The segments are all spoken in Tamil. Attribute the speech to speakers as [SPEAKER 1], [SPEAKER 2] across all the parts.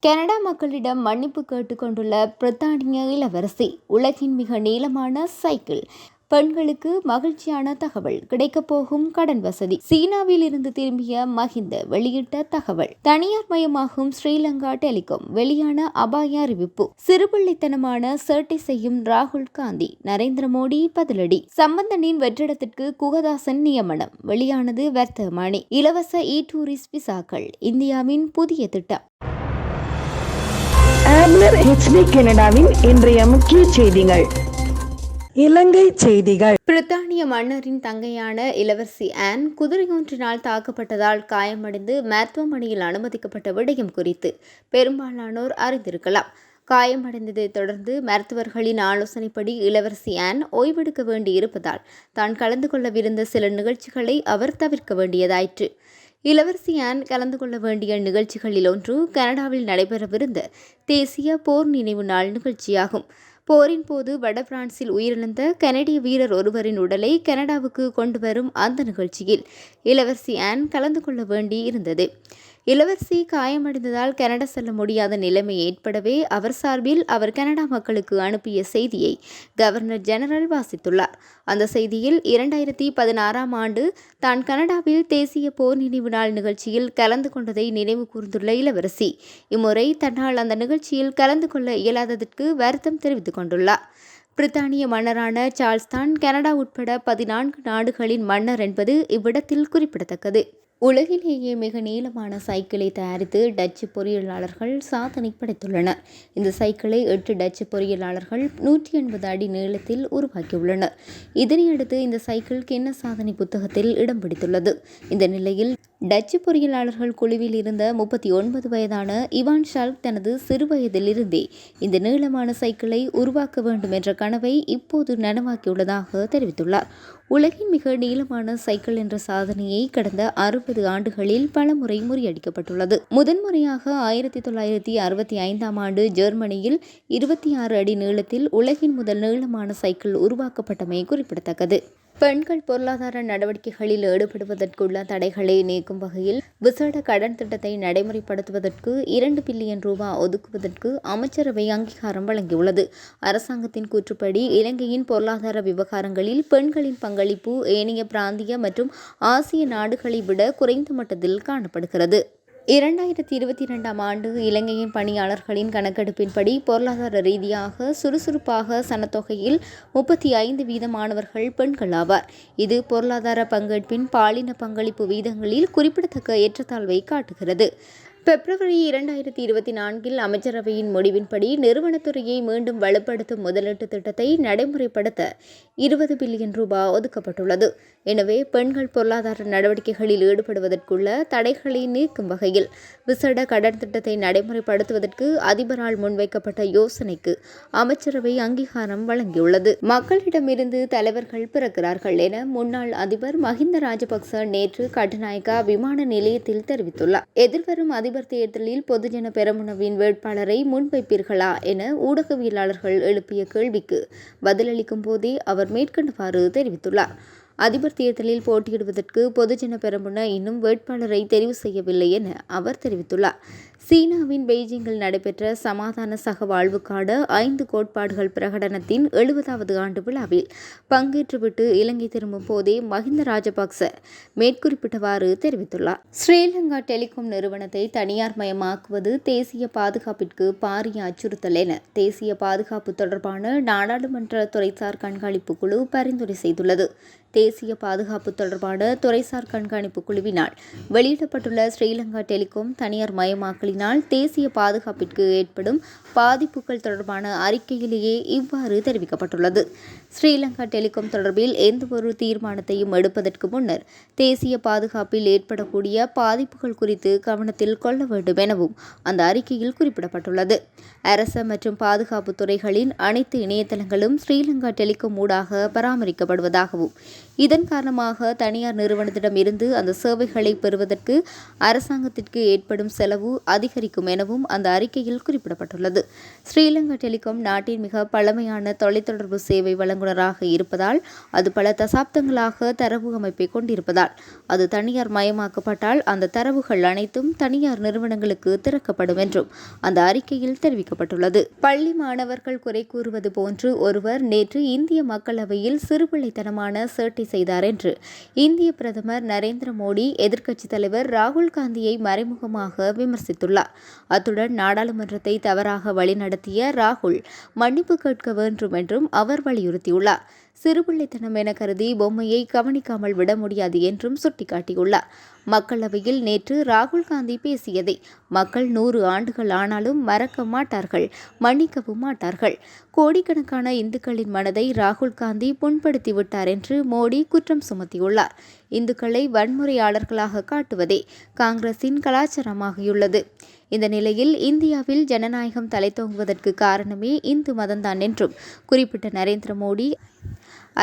[SPEAKER 1] கனடா மக்களிடம் மன்னிப்பு கேட்டுக்கொண்டுள்ள பிரித்தானிய இளவரசி. உலகின் மிக நீளமான சைக்கிள். பெண்களுக்கு மகிழ்ச்சியான தகவல். கிடைக்கப் போகும் கடன் வசதி. சீனாவில் இருந்து திரும்பிய மஹிந்த வெளியிட்ட தகவல். தனியார் மயமாகும் ஸ்ரீலங்கா டெலிகாம். வெளியான அபாய அறிவிப்பு. சிறுபிள்ளைத்தனமான சேட்டை செய்யும் ராகுல் காந்தி நரேந்திர மோடி பதிலடி. சம்பந்தனின் வெற்றிடத்திற்கு குகதாசன் நியமனம். வெளியானது வர்த்தமானி. இலவச இ டூரிஸ்ட் விசாக்கள். இந்தியாவின் புதிய திட்டம்.
[SPEAKER 2] ஹெச்டி கனடாவின் இன்றைய முக்கிய செய்திகள். இலங்கை செய்திகள்.
[SPEAKER 1] பிரித்தானிய மன்னரின் தங்கையான இளவரசி ஆன் குதிரையொன்றினால் தாக்கப்பட்டதால் காயமடைந்து மருத்துவமனையில் அனுமதிக்கப்பட்ட விடயம் குறித்து பெரும்பாலானோர் அறிந்திருக்கலாம். காயமடைந்ததை தொடர்ந்து மருத்துவர்களின் ஆலோசனைப்படி இளவரசி ஆன் ஓய்வெடுக்க வேண்டியிருப்பதால் தான் கலந்து கொள்ளவிருந்த சில நிகழ்ச்சிகளை அவர் தவிர்க்க வேண்டியதாயிற்று. இளவரசி ஆன் கலந்து கொள்ள வேண்டிய நிகழ்ச்சிகளில் ஒன்று கனடாவில் நடைபெறவிருந்த தேசிய போர் நினைவு நாள் நிகழ்ச்சியாகும். போரின் போது வட பிரான்சில் உயிரிழந்த கனடிய வீரர் ஒருவரின் உடலை கனடாவுக்கு கொண்டு வரும் அந்த நிகழ்ச்சியில் இளவரசி ஆன் கலந்து கொள்ள வேண்டி இருந்தது இளவரசி காயமடைந்ததால் கனடா செல்ல முடியாத நிலைமை ஏற்படவே அவர் சார்பில் அவர் கனடா மக்களுக்கு அனுப்பிய செய்தியை கவர்னர் ஜெனரல் வாசித்துள்ளார். அந்த செய்தியில் இரண்டாயிரத்தி பதினாறாம் ஆண்டு தான் கனடாவில் தேசிய போர் நினைவு நாள் நிகழ்ச்சியில் கலந்து கொண்டதை நினைவு கூர்ந்துள்ள இளவரசி இம்முறை தன்னால் அந்த நிகழ்ச்சியில் கலந்து கொள்ள இயலாததற்கு வருத்தம் தெரிவித்துக் கொண்டுள்ளார். பிரித்தானிய மன்னரான சார்ல்ஸ் தான் கனடா உட்பட பதினான்கு நாடுகளின் மன்னர் என்பது இவ்விடத்தில் குறிப்பிடத்தக்கது. உலகிலேயே மிக நீளமான சைக்கிளை தயாரித்து டச்சு பொறியியலாளர்கள் சாதனை படைத்துள்ளனர். இந்த சைக்கிளை எட்டு டச்சு பொறியியலாளர்கள் நூற்றி எண்பது அடி நீளத்தில் உருவாக்கியுள்ளனர். இதனையடுத்து இந்த சைக்கிள் கிண்ண சாதனை புத்தகத்தில் இடம் பிடித்துள்ளது? இந்த நிலையில் டச்சு பொறியியலாளர்கள் குழுவில் இருந்த முப்பத்தி ஒன்பது வயதான இவான் ஷால்க் தனது சிறுவயதிலிருந்தே இந்த நீளமான சைக்கிளை உருவாக்க வேண்டும் என்ற கனவை இப்போது நனவாக்கியுள்ளதாக தெரிவித்துள்ளார். உலகின் மிக நீளமான சைக்கிள் என்ற சாதனையை கடந்த அறுபது ஆண்டுகளில் பலமுறை முறியடிக்கப்பட்டுள்ளது. முதன்முறையாக ஆயிரத்தி தொள்ளாயிரத்தி அறுபத்தி ஐந்தாம் ஆண்டு ஜெர்மனியில் இருபத்தி ஆறு அடி நீளத்தில் உலகின் முதல் நீளமான சைக்கிள் உருவாக்கப்பட்டமை குறிப்பிடத்தக்கது. பெண்கள் பொருளாதார நடவடிக்கைகளில் ஈடுபடுவதற்குள்ள தடைகளை நீக்கும் வகையில் விசேட கடன் திட்டத்தை நடைமுறைப்படுத்துவதற்கு இரண்டு பில்லியன் ரூபாய் ஒதுக்குவதற்கு அமைச்சரவை அங்கீகாரம் வழங்கியுள்ளது. அரசாங்கத்தின் கூற்றுப்படி இலங்கையின் பொருளாதார விவகாரங்களில் பெண்களின் பங்களிப்பு ஏனைய பிராந்திய மற்றும் ஆசிய நாடுகளை விட குறைந்த மட்டத்தில் காணப்படுகிறது. இரண்டாயிரத்தி இருபத்தி இரண்டாம் ஆண்டு இலங்கையின் பணியாளர்களின் கணக்கெடுப்பின்படி பொருளாதார ரீதியாக சுறுசுறுப்பாக சனத்தொகையில் முப்பத்தி ஐந்து வீதமானவர்கள் பெண்கள் ஆவார். இது பொருளாதார பங்கேற்பின் பாலின பங்களிப்பு வீதங்களில் குறிப்பிடத்தக்க ஏற்றத்தாழ்வை காட்டுகிறது. பிப்ரவரி இரண்டாயிரத்தி இருபத்தி நான்கில் அமைச்சரவையின் முடிவின்படி நிறுவனத்துறையை மீண்டும் வலுப்படுத்தும் முதலீட்டு திட்டத்தை நடைமுறைப்படுத்த இருபது பில்லியன் ரூபாய் ஒதுக்கப்பட்டுள்ளது. எனவே பெண்கள் பொருளாதார நடவடிக்கைகளில் ஈடுபடுவதற்குள்ள தடைகளை நீக்கும் வகையில் விசேட கடன் திட்டத்தை நடைமுறைப்படுத்துவதற்கு அதிபரால் முன்வைக்கப்பட்ட யோசனைக்கு அமைச்சரவை அங்கீகாரம் வழங்கியுள்ளது. மக்களிடமிருந்து தலைவர்கள் பிறக்கிறார்கள் என முன்னாள் அதிபர் மஹிந்த ராஜபக்ச நேற்று கட்டுநாயக்கா விமான நிலையத்தில் தெரிவித்துள்ளார். எதிர்வரும் அதிபர் அதிபர் தேர்தலில் பொதுஜன பெரமுனவின் வேட்பாளரை முன்வைப்பீர்களா என ஊடகவியலாளர்கள் எழுப்பிய கேள்விக்கு பதிலளிக்கும் போதே அவர் மேற்கண்டவாறு தெரிவித்துள்ளார். அதிபர் தேர்தலில் போட்டியிடுவதற்கு பொதுஜன பெரமுன இன்னும் வேட்பாளரை தெரிவு செய்யவில்லை என அவர் தெரிவித்துள்ளார். சீனாவின் பெய்ஜிங்கில் நடைபெற்ற சமாதான சகவாழ்வுக்கான ஐந்து கோட்பாடுகள் பிரகடனத்தின் எழுபதாவது ஆண்டு விழாவில் பங்கேற்றுவிட்டு இலங்கை திரும்பும் போதே மஹிந்த ராஜபக்ச மேற்குறிப்பிட்டவாறு தெரிவித்துள்ளார். ஸ்ரீலங்கா டெலிகாம் நிறுவனத்தை தனியார் மயமாக்குவது தேசிய பாதுகாப்பிற்கு பாரிய அச்சுறுத்தல் என தேசிய பாதுகாப்பு தொடர்பான நாடாளுமன்ற துறைசார் கண்காணிப்பு குழு பரிந்துரை செய்துள்ளது. தேசிய பாதுகாப்பு தொடர்பான துறைசார் கண்காணிப்பு குழுவினால் வெளியிடப்பட்டுள்ள ஸ்ரீலங்கா டெலிகாம் தனியார் மயமாக்கலினால் தேசிய பாதுகாப்பிற்கு ஏற்படும் பாதிப்புகள் தொடர்பான அறிக்கையிலேயே இவ்வாறு தெரிவிக்கப்பட்டுள்ளது. ஸ்ரீலங்கா டெலிகாம் தொடர்பில் எந்தவொரு தீர்மானத்தையும் எடுப்பதற்கு முன்னர் தேசிய பாதுகாப்பில் ஏற்படக்கூடிய பாதிப்புகள் குறித்து கவனத்தில் கொள்ள வேண்டும் எனவும் அந்த அறிக்கையில் குறிப்பிடப்பட்டுள்ளது. அரச மற்றும் பாதுகாப்பு துறைகளின் அனைத்து இணையதளங்களும் ஸ்ரீலங்கா டெலிகாம் ஊடாக பராமரிக்கப்படுவதாகவும் இதன் காரணமாக தனியார் நிறுவனத்திடம் இருந்து அந்த சேவைகளை பெறுவதற்கு அரசாங்கத்திற்கு ஏற்படும் செலவு அதிகரிக்கும் எனவும் அந்த அறிக்கையில் குறிப்பிடப்பட்டுள்ளது. ஸ்ரீலங்கா டெலிகாம் நாட்டின் மிக பழமையான தொலைத்தொடர்பு சேவை வழங்குநராக இருப்பதால் அது பல தசாப்தங்களாக தரவு அமைப்பை கொண்டிருப்பதால் அது தனியார் மயமாக்கப்பட்டால் அந்த தரவுகள் அனைத்தும் தனியார் நிறுவனங்களுக்கு திறக்கப்படும் என்றும் அந்த அறிக்கையில் தெரிவிக்கப்பட்டுள்ளது. பள்ளி மாணவர்கள் குறை கூறுவது போன்று ஒருவர் நேற்று இந்திய மக்களவையில் சிறுபிள்ளைத்தனமான சேட்டை செய்தார் என்று இந்திய பிரதமர் நரேந்திர மோடி எதிர்க்கட்சித் தலைவர் ராகுல் காந்தியை மறைமுகமாக விமர்சித்துள்ளார். அத்துடன் நாடாளுமன்றத்தை தவறாக வழிநடத்திய ராகுல் மன்னிப்பு கேட்க வேண்டும் என்றும் அவர் வலியுறுத்தி வலியுறுத்தியுள்ளார் சிறுபிள்ளைத்தனம் என கருதி பொம்மையை கவனிக்காமல் விட முடியாது என்றும் சுட்டிக்காட்டியுள்ளார். மக்களவையில் நேற்று ராகுல் காந்தி பேசியதை மக்கள் நூறு ஆண்டுகள் ஆனாலும் மறக்க மாட்டார்கள் மன்னிக்கவும் மாட்டார்கள். கோடிக்கணக்கான இந்துக்களின் மனதை ராகுல் காந்தி புண்படுத்திவிட்டார் என்று மோடி குற்றம் சுமத்தியுள்ளார். இந்துக்களை வன்முறையாளர்களாக காட்டுவதே காங்கிரசின் கலாச்சாரமாகியுள்ளது. இந்த நிலையில் இந்தியாவில் ஜனநாயகம் தலைத்தோங்குவதற்கு காரணமே இந்து மதம்தான் என்றும் குறிப்பிட்ட நரேந்திர மோடி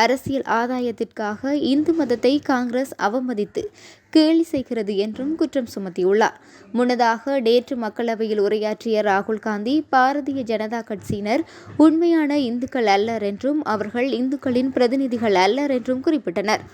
[SPEAKER 1] அரசியல் ஆதாயத்திற்காக இந்து மதத்தை காங்கிரஸ் அவமதித்து கேலி செய்கிறது என்றும் குற்றம் சுமத்தியுள்ளார். முன்னதாக நேற்று மக்களவையில் உரையாற்றிய ராகுல் காந்தி பாரதிய ஜனதா கட்சியினர் உண்மையான இந்துக்கள் அல்லர் என்றும் அவர்கள் இந்துக்களின் பிரதிநிதிகள் அல்லர் என்றும் குறிப்பிட்டனர்.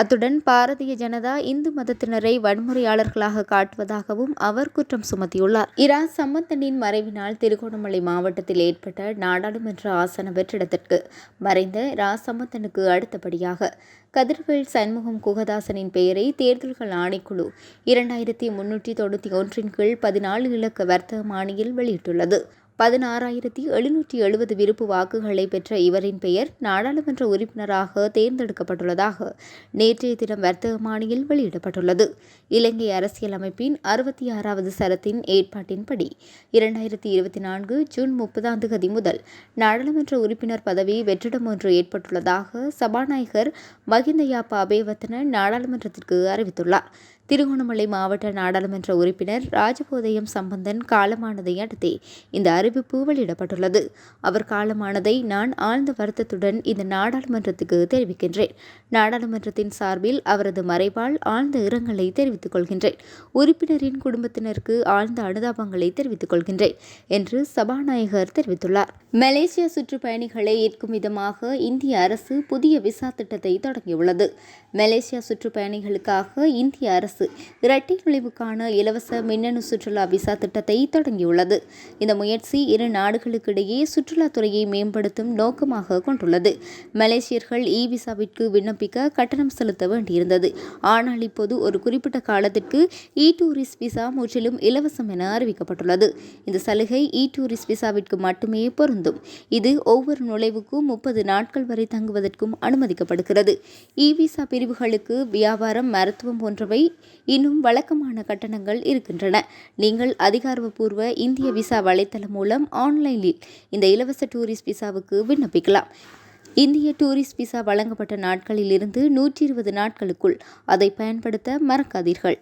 [SPEAKER 1] அத்துடன் பாரதிய ஜனதா இந்து மதத்தினரை வன்முறையாளர்களாக காட்டுவதாகவும் அவர் குற்றம் சுமத்தியுள்ளார். இரா சம்பந்தனின் மறைவினால் திருகோணமலை மாவட்டத்தில் ஏற்பட்ட நாடாளுமன்ற ஆசன வெற்றிடத்திற்கு மறைந்த இரா சம்பந்தனுக்கு அடுத்தபடியாக கதிர்வேல் சண்முகம் குகதாசனின் பெயரை தேர்தல்கள் ஆணைக்குழு இரண்டாயிரத்தி முன்னூற்றி தொண்ணூற்றி ஒன்றின் கீழ் பதினாலு இலக்க வர்த்தமானியில் வெளியிட்டுள்ளது. பதினாறாயிரத்தி எழுநூற்றி எழுபது விருப்பு வாக்குகளை பெற்ற இவரின் பெயர் நாடாளுமன்ற உறுப்பினராக தேர்ந்தெடுக்கப்பட்டுள்ளதாக நேற்றைய தினம் வர்த்தகமானியில் வெளியிடப்பட்டுள்ளது. இலங்கை அரசியலமைப்பின் அறுபத்தி ஆறாவது சரத்தின் ஏற்பாட்டின்படி இரண்டாயிரத்தி இருபத்தி நான்கு ஜூன் முப்பதாம் தேதி முதல் நாடாளுமன்ற உறுப்பினர் பதவி வெற்றிடம் ஒன்று ஏற்பட்டுள்ளதாக சபாநாயகர் மகிந்தயாப்பா அபேவத்தன நாடாளுமன்றத்திற்கு அறிவித்துள்ளார். திருகோணமலை மாவட்ட நாடாளுமன்ற உறுப்பினர் ராஜபோதயம் சம்பந்தன் காலமானதை அடுத்தே இந்த அறிவிப்பு வெளியிடப்பட்டுள்ளது. அவர் காலமானதை நான் ஆழ்ந்த வருத்தத்துடன் இந்த நாடாளுமன்றத்துக்கு தெரிவிக்கின்றேன். நாடாளுமன்றத்தின் சார்பில் அவரது மறைவால் ஆழ்ந்த இரங்கலை தெரிவித்துக் கொள்கின்றேன். உறுப்பினரின் குடும்பத்தினருக்கு ஆழ்ந்த அனுதாபங்களை தெரிவித்துக் கொள்கின்றேன் என்று சபாநாயகர் தெரிவித்துள்ளார். மலேசியா சுற்றுப்பயணிகளை ஈர்க்கும் விதமாக இந்திய அரசு புதிய விசா திட்டத்தை தொடங்கியுள்ளது. மலேசியா சுற்றுப்பயணிகளுக்காக இந்திய அரசு இரட்டை நுழைவுக்கான இலவச மின்னணு சுற்றுலா விசா திட்டத்தை தொடங்கியுள்ளது. இந்த முயற்சி இரு நாடுகளுக்கிடையே சுற்றுலாத்துறையை மேம்படுத்தும் நோக்கமாக கொண்டுள்ளது. மலேசியர்கள் இ விசாவிற்கு விண்ணப்பிக்க கட்டணம் செலுத்த வேண்டியிருந்தது. ஆனால் இப்போது ஒரு குறிப்பிட்ட காலத்திற்கு இ டூரிஸ்ட் விசா முற்றிலும் இலவசம் என அறிவிக்கப்பட்டுள்ளது. இந்த சலுகை இ டூரிஸ்ட் விசாவிற்கு மட்டுமே பொருந்தும். இது ஒவ்வொரு நுழைவுக்கும் முப்பது நாட்கள் வரை தங்குவதற்கும் அனுமதிக்கப்படுகிறது. இ விசா பிரிவுகளுக்கு வியாபாரம் மருத்துவம் போன்றவை இன்னும் வழக்கமான கட்டணங்கள் இருக்கின்றன. நீங்கள் அதிகாரப்பூர்வ இந்திய விசா வலைத்தளம் மூலம் ஆன்லைனில் இந்த இலவச டூரிஸ்ட் விசாவுக்கு விண்ணப்பிக்கலாம். இந்திய டூரிஸ்ட் விசா வழங்கப்பட்ட நாட்களில் இருந்து நூற்றி இருபது நாட்களுக்குள் அதை பயன்படுத்த மறக்காதீர்கள்.